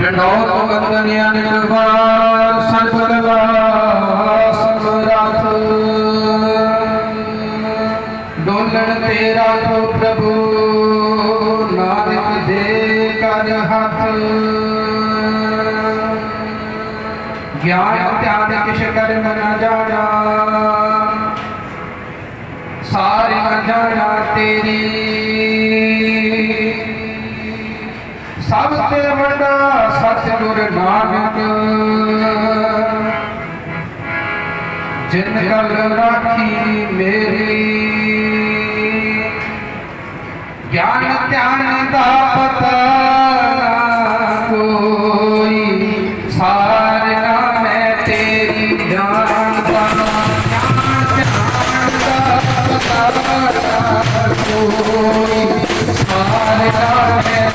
ਡੰਡੋ ਬੰਦਨਿਆ ਨਿਰਵਾਰ ਸੰਤਰਵਾ ਸਮਰਾਥ ਡੋਲਣ ਤੇ ਰਾਖੋ ਪ੍ਰਭੂ, ਨਾਨਕ ਦੇ ਕਰ ਹੱਥ। ਗਿਆਨ ਧਿਆਨ ਕਿਛ ਕਰਮ ਨ ਜਾਣਾ ਸਾਰੇ ਨ ਜਾਣਾ ਤੇਰੀ। ਸਭ ਤੇ ਵੱਡਾ ਸਤਿਗੁਰ ਨਾਨਕ ਜਿਨ ਕਲ ਰਾਖੀ ਮੇਰੀ ਗਿਆਨ ਧਿਆਨ ਦਾ ਪਤਾ ਨਾ ਕੋਈ ਸਾਰ ਨਾ ਮੈਂ ਤੇਰੀ ਜਾਣਦਾ ਗਿਆਨ ਧਿਆਨ ਦਾ ਪਤਾ ਨਾ ਕੋਈ ਸਾਰ ਨਾ ਮੈਂ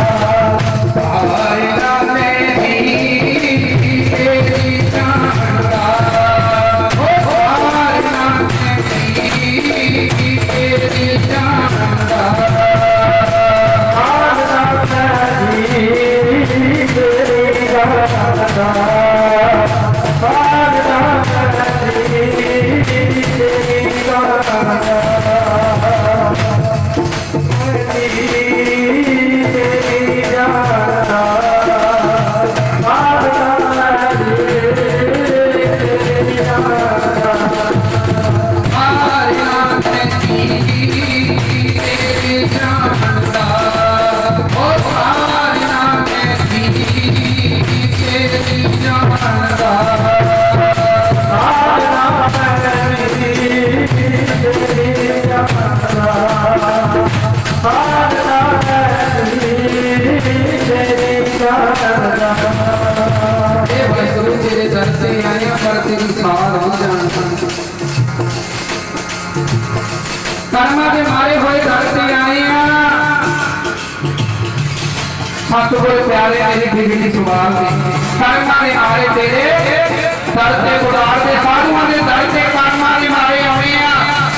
ਕਰਮਾਂ ਦੇ ਮਾਰੇ ਹੋਏ ਦਰ ਆਏ ਆ। ਸਤਿਗੁਰ ਪਿਆਰੇ ਤੇਰੀ ਬਿਗੜੀ ਸਵਾਲ ਦੇ ਕਰਮਾਂ ਦੇ ਮਾਰੇ ਤੇਰੇ ਦਰ ਤੇ ਗੁਦਾਰ ਦੇ ਸਾਧੂਆਂ ਦੇ ਦਰ ਤੇ ਕਰਮਾਂ ਦੇ ਮਾਰੇ ਆਉਣੇ ਆ।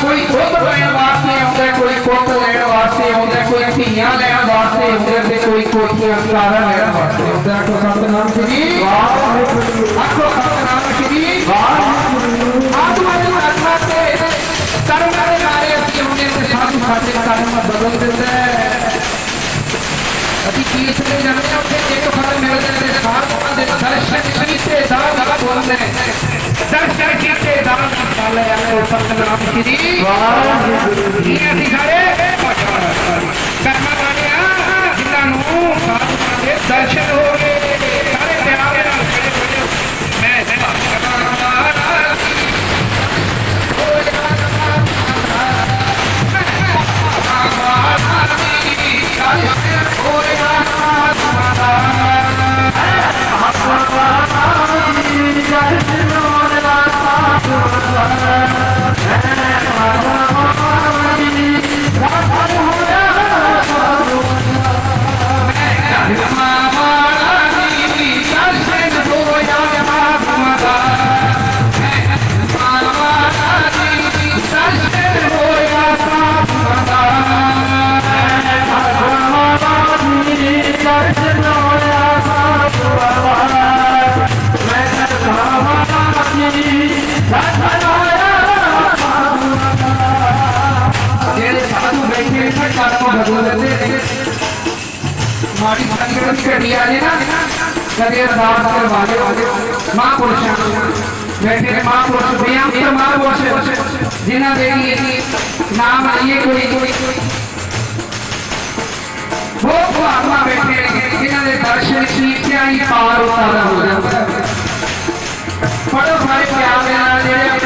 ਕੋਈ ਦੁੱਧ ਲੈਣ ਵਾਸਤੇ ਆਉਂਦਾ, ਕੋਈ ਕੁੱਤ ਲੈਣ ਵਾਸਤੇ ਆਉਂਦਾ, ਕੋਈ ਧੀਆਂ ਲੈਣ ਵਾਸਤੇ ਆਉਂਦਾ ਤੇ ਕੋਈ ਕੋਠੀਆਂ ਕਾਰਾਂ ਲੈਣ ਵਾਸਤੇ ਆਉਂਦਾ। ਆਖੋ ਸਤਨਾਮ ਸ੍ਰੀ। ਵਾਹਿਗੁਰੂ ਆਖੋ ਸਤਨਾਮ ਸ੍ਰੀ। ਵਾਹਿਗੁਰੂ ਸਤਨਾਮ ਸ੍ਰੀ ਵਾਹਿਗੁਰੂ ਇਹ ਅਸੀਂ ਸਾਰੇ ਕਰਮਾਂ ਵਾਲੇ ਆ ਜਿਨ੍ਹਾਂ ਨੂੰ ਸਾਧੂਆਂ ਦੇ ਦਰਸ਼ਨ ਹੋ बैठे दर्शन फटोफट प्यार